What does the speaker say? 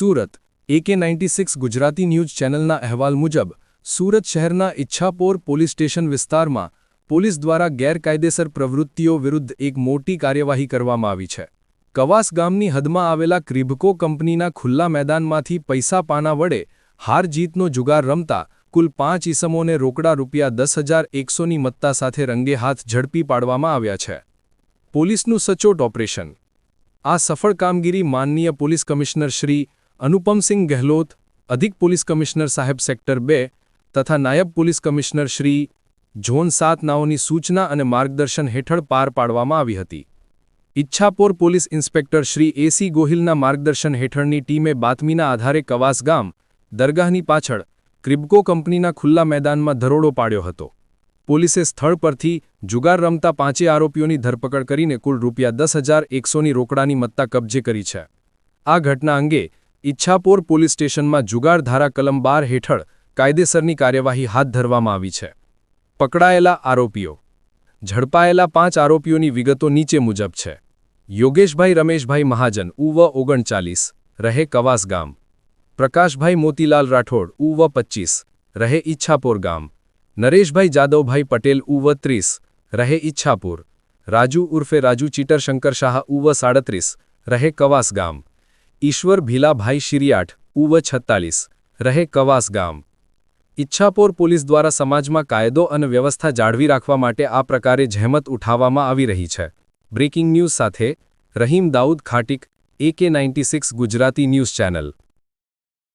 સુરત, એકે ninety six Gujarati news ચેનલના અહેવાલ મુજબ, સુરત શહેરના ઇચ્છાપોર પોલીસ સ્ટેશન વિસ્તારમાં પોલીસ દ્વારા ગેરકાયદેસર પ્રવૃત્તિઓ વિરુદ્ધ એક મોટી કાર્યવાહી કરવામાં આવી છે. કવાસ ગામની હદમાં આવેલા ક્રિભકો કંપનીના ખુલ્લા મેદાનમાંથી પૈસા પાના વડે હાર જીતનો જુગાર રમતા કુલ પાંચ ઇસમોને રોકડા રૂપિયા દસ હજાર એકસોની મત્તા સાથે રંગે હાથ ઝડપી પાડવામાં આવ્યા છે. પોલીસનું સચોટ ઓપરેશન. આ સફળ કામગીરી માનનીય પોલીસ કમિશનર શ્રી અનુપમસિંહ ગેહલોત, અધિક પોલીસ કમિશનર સાહેબ સેક્ટર બે તથા નાયબ પોલીસ કમિશનર શ્રી ઝોન સાત નાઓની સૂચના અને માર્ગદર્શન હેઠળ પાર પાડવામાં આવી હતી. Ichhapor police inspector Shri AC ગોહિલના માર્ગદર્શન હેઠળની ટીમે બાતમીના આધારે કવાસ ગામ, દરગાહની પાછળ, ક્રિબકો કંપનીના ખુલ્લા મેદાનમાં ધરોડો પાડ્યો હતો. પોલીસે સ્થળ પરથી જુગાર રમતા પાંચે આરોપીઓની ધરપકડ કરીને કુલ રૂપિયા દસ હજાર એકસોની રોકડાની મત્તા કબજે કરી છે. આ ઘટના અંગે ઈચ્છાપોર પોલીસ સ્ટેશનમાં જુગાર ધારા કલમ બાર હેઠળ કાયદેસરની કાર્યવાહી હાથ ધરવામાં આવી છે. પકડાયેલા આરોપીઓ. ઝડપાયેલા પાંચ આરોપીઓની વિગતો નીચે મુજબ છે. યોગેશભાઈ રમેશભાઈ મહાજન, ઉવ ઓગણચાલીસ, રહે કવાસ ગામ. પ્રકાશભાઈ મોતીલાલ રાઠોડ, ઉવ પચ્ચીસ, રહે ઈચ્છાપોર ગામ. નરેશભાઈ જાદવભાઈ પટેલ, ઉવ ત્રીસ, રહે ઈચ્છાપુર. રાજુ ઉર્ફે રાજુ ચીટરશંકર શાહ, ઉવ સાડત્રીસ, રહે કવાસ ગામ. ઈશ્વર ભીલાભાઈ શિરિયાઠ, ઉવ છત્તાલીસ, રહે કવાસ ગામ. ઈચ્છાપોર પોલીસ દ્વારા સમાજમાં કાયદો અને વ્યવસ્થા જાળવી રાખવા માટે આ પ્રકારે જહેમત ઉઠાવવામાં આવી રહી છે. બ્રેકિંગ ન્યૂઝ સાથે રહીમ દાઉદ ખાટીક, એકે નાઇન્ટી ગુજરાતી ન્યૂઝ ચેનલ.